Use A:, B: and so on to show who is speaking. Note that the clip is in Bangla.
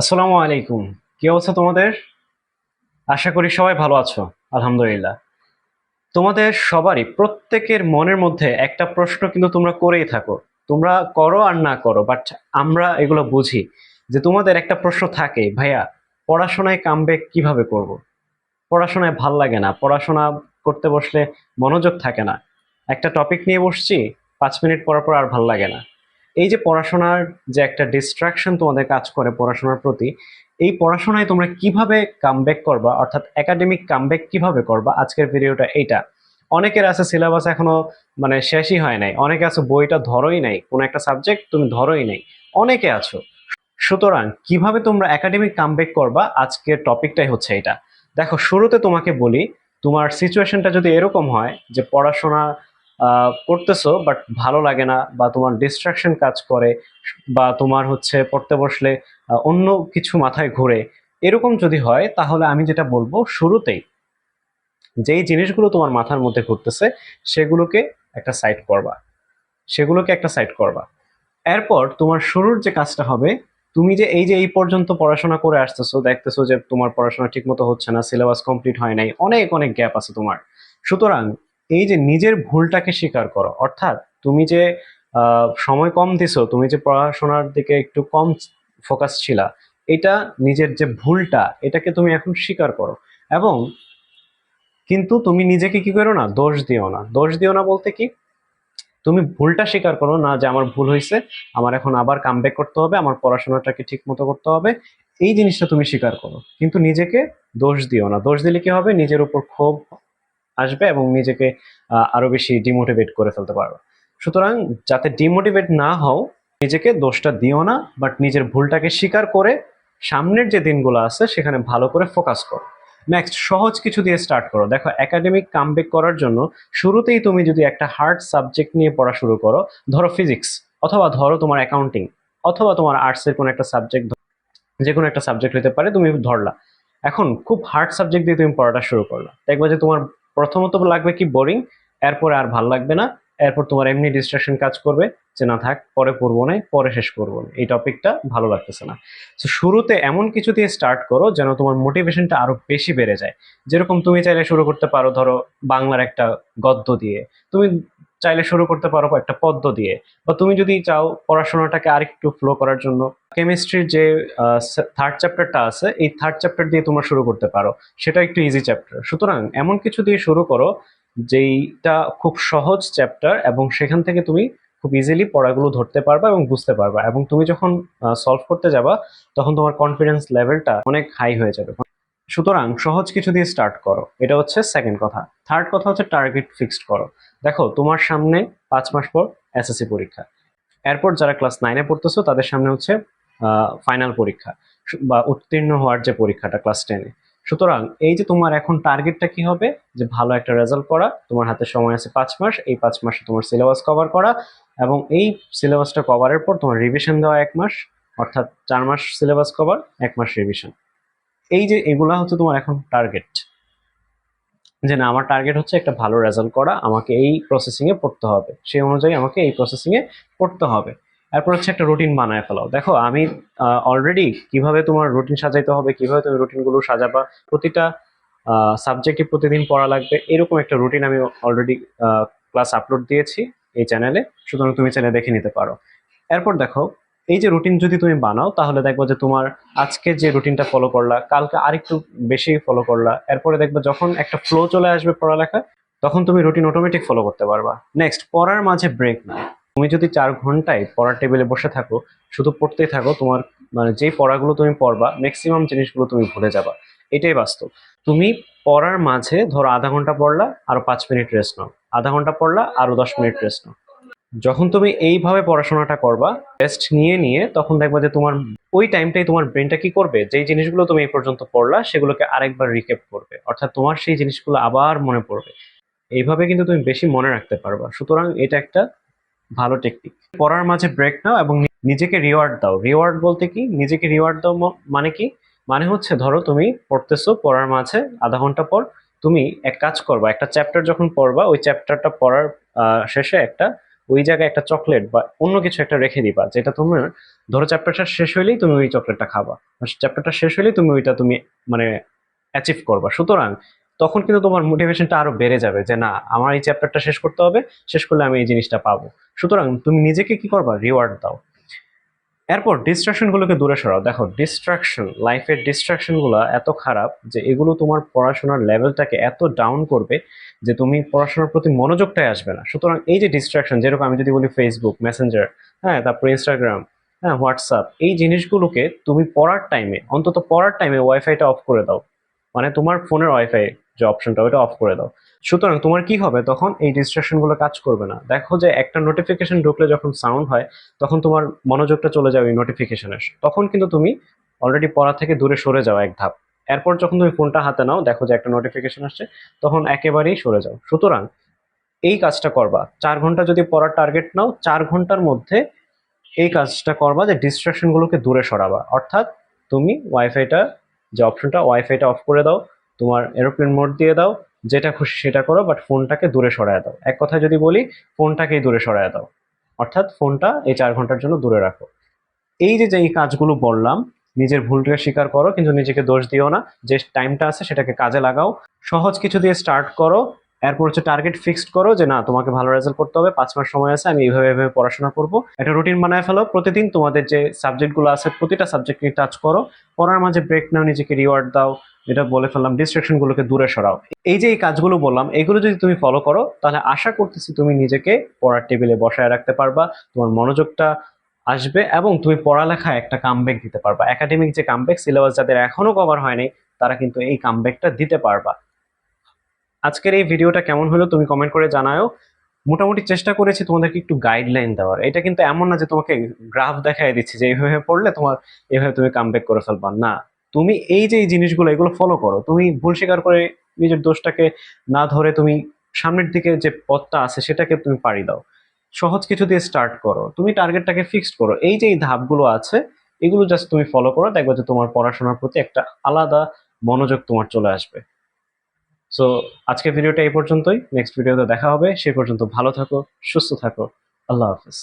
A: আসসালামু আলাইকুম। কি অবস্থা তোমাদের? আশা করি সবাই ভালো আছো, আলহামদুলিল্লাহ। তোমাদের সবারই প্রত্যেকের মনের মধ্যে একটা প্রশ্ন কিন্তু তোমরা করেই থাকো। তোমরা করো আর না করো বাট আমরা এগুলো বুঝি যে তোমাদের একটা প্রশ্ন থাকে, ভাইয়া, পড়াশোনায় কামব্যাক কীভাবে করব। পড়াশোনায় ভালো লাগে না, পড়াশোনা করতে বসলে মনোযোগ থাকে না। একটা টপিক নিয়ে বসছি, পাঁচ মিনিট পর পর আর ভালো লাগে না। এই যে পড়াশোনার যে একটা ডিস্ট্রাকশন তোমাদের কাজ করে পড়াশোনার প্রতি, এই পড়াশোনায় তোমরা কীভাবে কামব্যাক করবা? অর্থাৎ একাডেমিক কামব্যাক কীভাবে করবা? আজকের ভিডিওটা এইটা। অনেকের আছে সিলেবাস এখনও মানে শেষই হয় নাই। অনেকে আছে বইটা ধরোই নাই। কোনো একটা সাবজেক্ট তুমি ধরোই নাই। অনেকে আছো। সুতরাং কীভাবে তোমরা একাডেমিক কামব্যাক করবা? আজকের টপিকটাই হচ্ছে এটা। দেখো, শুরুতে তোমাকে বলি, তোমার সিচুয়েশনটা যদি এরকম হয় যে পড়াশোনা করতেছো বাট ভালো লাগে না বা তোমার ডিস্ট্রাকশন কাজ করে বা তোমার হচ্ছে পড়তে বসলে অন্য কিছু মাথায় ঘুরে, এরকম যদি হয়, তাহলে আমি যেটা বলব শুরুতেই যেই জিনিসগুলো তোমার মাথার মধ্যে ঘুরতেছে, সেগুলোকে একটা সাইড করবা। সেগুলোকে একটা সাইড করবা। এরপর তোমার শুরুর যে কাজটা হবে, তুমি যে এই যে এই পর্যন্ত পড়াশোনা করে আসতেছো, দেখতেছো যে তোমার পড়াশোনা ঠিকমতো হচ্ছে না সিলেবাস কমপ্লিট হয় নাই, অনেক অনেক গ্যাপ আছে তোমার। সুতরাং এই যে নিজের ভুলটাকে স্বীকার করো, অর্থাৎ তুমি যে সময় কম দিছো, তুমি যে পড়াশোনার দিকে একটু কম ফোকাস ছিলা, এটা নিজের যে ভুলটা, এটাকে তুমি এখন স্বীকার করো। এবং কিন্তু তুমি নিজেকে কি করো না, দোষ দিও না। দোষ দিও না বলতে কি, তুমি ভুলটা স্বীকার করো না যে আমার ভুল হয়েছে আমার এখন আবার কামব্যাক করতে হবে, আমার পড়াশোনাটাকে ঠিক মতো করতে হবে, এই জিনিসটা তুমি স্বীকার করো। কিন্তু নিজেকে দোষ দিও না। দোষ দিলে কি হবে? নিজের উপর ক্ষোভ আসবে এবং নিজেকে আরও বেশি ডিমোটিভেট করে ফেলতে পারবে। সুতরাং যাতে ডিমোটিভেট না হও, নিজেকে দোষটা দিও না বাট নিজের ভুলটাকে স্বীকার করে সামনের যে দিনগুলো আছে, সেখানে ভালো করে ফোকাস করো। নেক্সট সহজ কিছু দিয়ে স্টার্ট করো। দেখো একাডেমিক কামব্যাক করার জন্য শুরুতেই তুমি যদি একটা হার্ড সাবজেক্ট নিয়ে পড়া শুরু করো, ধরো ফিজিক্স অথবা ধরো তোমার অ্যাকাউন্টিং অথবা তোমার আর্টসের কোনো একটা সাবজেক্ট যে কোনো একটা সাবজেক্ট হতে পারে, তুমি ধরলা। এখন খুব হার্ড সাবজেক্ট দিয়ে তুমি পড়াটা শুরু করলা। দেখবা যে তোমার প্রথমত লাগবে কি বোরিং এরপরে আর ভালো লাগবে না, এরপর তোমার এমনি ডিস্ট্রাকশন কাজ করবে যে না থাক, পরে পড়ব না পরে শেষ করব না এই টপিকটা ভালো লাগতেছে না। তো শুরুতে এমন কিছু দিয়ে স্টার্ট করো যেন তোমার মোটিভেশনটা আরও বেশি বেড়ে যায়। যেরকম তুমি চাইলে শুরু করতে পারো, ধরো বাংলার একটা গদ্য দিয়ে। তুমি চাইলে শুরু করতে পারো একটা পদ্ম দিয়ে। বা তুমি যদি চাও পড়াশোনাটাকে আরেকটু ফ্লো করার জন্য কেমিস্ট্রির যে থার্ড চ্যাপ্টারটা আছে, এই থার্ড চ্যাপ্টার দিয়ে তোমরা শুরু করতে পারো। সেটা একটু ইজি চ্যাপ্টার সুতরাং এমন কিছু দিয়ে শুরু করো, যেইটা খুব সহজ চ্যাপ্টার এবং সেখান থেকে তুমি খুব ইজিলি পড়াগুলো ধরতে পারবা এবং বুঝতে পারবা। এবং তুমি যখন সলভ করতে যাবা, তখন তোমার কনফিডেন্স লেভেলটা অনেক হাই হয়ে যাবে। সুতরাং সহজ কিছু দিয়ে স্টার্ট করো। এটা হচ্ছে সেকেন্ড কথা। থার্ড কথা হচ্ছে টার্গেট ফিক্সড করো। দেখো, তোমার সামনে পাঁচ মাস পর এসএসসি পরীক্ষা। এরপর যারা ক্লাস নাইনে পড়তেছো, তাদের সামনে হচ্ছে ফাইনাল পরীক্ষা বা উত্তীর্ণ হওয়ার যে পরীক্ষাটা ক্লাস টেনে সুতরাং এই যে তোমার এখন টার্গেটটা কি হবে? যে ভালো একটা রেজাল্ট করা, তোমার হাতে সময় আছে পাঁচ মাস, এই পাঁচ মাসে তোমার সিলেবাস কভার করা এবং এই সিলেবাসটা কভারের পর তোমার রিভিশন দেওয়া এক মাস, অর্থাৎ চার মাস সিলেবাস কভার এক মাস রিভিশন এই যে এগুলা হচ্ছে তোমার এখন টার্গেট যে না, আমার টার্গেট হচ্ছে একটা ভালো রেজাল্ট করা, আমাকে এই প্রসেসিং এ পড়তে হবে। সেই অনুযায়ী আমাকে এই প্রসেসিং এ পড়তে হবে। এরপর হচ্ছে একটা রুটিন বানায় ফেলাও। দেখো, আমি অলরেডি কীভাবে তোমার রুটিন সাজাইতে হবে, কীভাবে তুমি রুটিনগুলো সাজাবা, প্রতিটা সাবজেক্টে প্রতিদিন পড়া লাগবে, এরকম একটা রুটিন আমি অলরেডি ক্লাস আপলোড দিয়েছি এই চ্যানেলে সুতরাং তুমি চ্যানেলে দেখে নিতে পারো। এরপর দেখো এই যে রুটিন যদি তুমি বানাও, তাহলে দেখব যে তোমার আজকে যে রুটিনটা ফলো করলা, কালকে আরেকটু বেশি ফলো করলা। এরপরে দেখবে যখন একটা ফ্লো চলে আসবে পড়ালেখা, তখন তুমি রুটিন অটোমেটিক ফলো করতে পারবা। নেক্সট পড়ার মাঝে ব্রেক না তুমি যদি চার ঘন্টায় পড়ার টেবিলে বসে থাকো, শুধু পড়তেই থাকো, তোমার মানে যেই পড়াগুলো তুমি পড়বা ম্যাক্সিমাম জিনিসগুলো তুমি ভুলে যাবা। এটাই বাস্তব। তুমি পড়ার মাঝে ধরো আধা ঘণ্টা পড়লা, আরও পাঁচ মিনিট রেস্ট নাও। আধা ঘণ্টা পড়লা, আরও দশ মিনিট রেস্ট নাও। যখন তুমি এইভাবে পড়াশোনাটা করবা রেস্ট নিয়ে নিয়ে তখন দেখবা যে তোমার ওই টাইমটাই তোমার ব্রেনটা কি করবে? যেই জিনিসগুলো তুমি এই পর্যন্ত পড়লা, সেগুলোকে আরেকবার রিকেপ করবে। অর্থাৎ তোমার সেই জিনিসগুলো আবার মনে পড়বে। এইভাবে কিন্তু তুমি বেশি মনে রাখতে পারবা। সুতরাং এটা একটা ভালো টেকনিক পড়ার মাঝে ব্রেক নাও এবং নিজেকে রিওয়ার্ড দাও। রিওয়ার্ড বলতে কি? নিজেকে রিওয়ার্ড দাও মানে কি? মানে হচ্ছে ধরো তুমি পড়তেছো, পড়ার মাঝে আধা ঘণ্টা পর তুমি এক কাজ করবা। একটা চ্যাপ্টার যখন পড়বা, ওই চ্যাপ্টারটা পড়ার শেষে একটা ওই জায়গায় একটা চকলেট বা অন্য কিছু একটা রেখে দিবা, যেটা তোমার ধরো চ্যাপ্টারটা শেষ হইলেই তুমি ওই চকলেটটা খাবা। চ্যাপ্টারটা শেষ হইলেই তুমি ওইটা তুমি মানে অ্যাচিভ করবা। সুতরাং তখন কিন্তু তোমার মোটিভেশনটা আরও বেড়ে যাবে যে না, আমার এই চ্যাপ্টারটা শেষ করতে হবে, শেষ করলে আমি এই জিনিসটা পাবো। সুতরাং তুমি নিজেকে কি করবা? রিওয়ার্ড দাও। এরপর ডিস্ট্রাকশনগুলোকে দূরে সরাও। দেখো ডিস্ট্রাকশন লাইফের ডিস্ট্রাকশনগুলো এত খারাপ যে এগুলো তোমার পড়াশোনার লেভেলটাকে এত ডাউন করবে যে তুমি পড়াশোনার প্রতি মনোযোগটাই আসবে না। সুতরাং এই যে ডিস্ট্রাকশন যেরকম আমি যদি বলি ফেসবুক মেসেঞ্জার হ্যাঁ তারপর ইনস্টাগ্রাম হ্যাঁ হোয়াটসঅ্যাপ এই জিনিসগুলোকে তুমি পড়ার টাইমে অন্তত পড়ার টাইমে ওয়াইফাইটা অফ করে দাও। মানে তোমার ফোনের ওয়াইফাই যে অপশনটা ওটা অফ করে দাও। সুতরাং তোমার কি হবে? তখন এই ডিস্ট্রাকশনগুলো কাজ করবে না। দেখো যে একটা নোটিফিকেশন ঢুকলে যখন সাউন্ড হয়, তখন তোমার মনোযোগটা চলে যাবে ওই নোটিফিকেশনের তখন কিন্তু তুমি অলরেডি পড়া থেকে দূরে সরে যাও এক ধাপ। এরপর যখন তুমি ফোনটা হাতে নাও, দেখো যে একটা নোটিফিকেশন আসছে, তখন একেবারেই সরে যাও। সুতরাং এই কাজটা করবা। চার ঘণ্টা যদি পড়ার টার্গেট নাও, চার ঘণ্টার মধ্যে এই কাজটা করবা যে ডিস্ট্রাকশনগুলোকে দূরে সরাবা। অর্থাৎ তুমি ওয়াইফাইটা যে অপশনটা ওয়াইফাইটা অফ করে দাও। তোমার এরোপ্লেন মোড দিয়ে দাও, যেটা খুশি সেটা করো বাট ফোনটাকে দূরে সরায় দাও। এক কথায় যদি বলি, ফোনটাকেই দূরে সরায় দাও। অর্থাৎ ফোনটা এই চার ঘণ্টার জন্য দূরে রাখো। এই যে যে এই কাজগুলো বললাম, নিজের ভুলটাকে স্বীকার করো, কিন্তু নিজেকে দোষ দিও না। যে টাইমটা আছে সেটাকে কাজে লাগাও। সহজ কিছু দিয়ে স্টার্ট করো। এরপর হচ্ছে টার্গেট ফিক্সড করো যে, না, তোমাকে ভালো রেজাল্ট করতে হবে, পাঁচ মাস সময় আছে, আমি এইভাবে এইভাবে পড়াশোনা করব। একটা রুটিন বানায় ফেলো। প্রতিদিন তোমাদের যে সাবজেক্টগুলো আছে, প্রতিটা সাবজেক্ট নিয়ে টাচ করো। পড়ার মাঝে ব্রেক নাও, নিজেকে রিওয়ার্ড দাও। যেটা বলে ফেললাম ডিস্ট্রাকশনগুলোকে দূরে সরাও। এই যে এই কাজগুলো বললাম, এগুলো যদি তুমি ফলো করো, তাহলে আশা করতেছি তুমি নিজেকে পড়ার টেবিলে বসায় রাখতে পারবা, তোমার মনোযোগটা আসবে এবং তুমি পড়ালেখায় একটা কামব্যাক দিতে পারবা। একাডেমিক যে কামব্যাক সিলেবাস যাদের এখনও কভার হয়নি, তারা কিন্তু এই কামব্যাকটা দিতে পারবা। আজকের এই ভিডিওটা কেমন হলো তুমি কমেন্ট করে জানাও মোটামুটি চেষ্টা করেছি তোমাদেরকে একটু গাইডলাইন দেওয়ার। এটা কিন্তু এমন না যে তোমাকে গ্রাফ দেখাই দিচ্ছি যে এইভাবে পড়লে তোমার, এইভাবে তুমি কামব্যাক করে ফেলবা। না। তুমি এই যে জিনিসগুলো, এগুলো ফলো করো। তুমি ভুল স্বীকার করে নিজের দোষটাকে না ধরে তুমি সামনের দিকে যে পথটা আছে সেটাকে তুমি পাড়ি দাও। সহজ কিছু দিয়ে স্টার্ট করো। তুমি টার্গেটটাকে ফিক্সড করো। এই যে এই ধাপগুলো আছে, এগুলো জাস্ট তুমি ফলো করো, দেখবে যে তোমার পড়াশোনার প্রতি একটা আলাদা মনোযোগ তোমার চলে আসবে। সো আজকের ভিডিওটা এই পর্যন্তই। নেক্সট ভিডিওতে দেখা হবে। সেই পর্যন্ত ভালো থাকো, সুস্থ থাকো। আল্লাহ হাফিজ।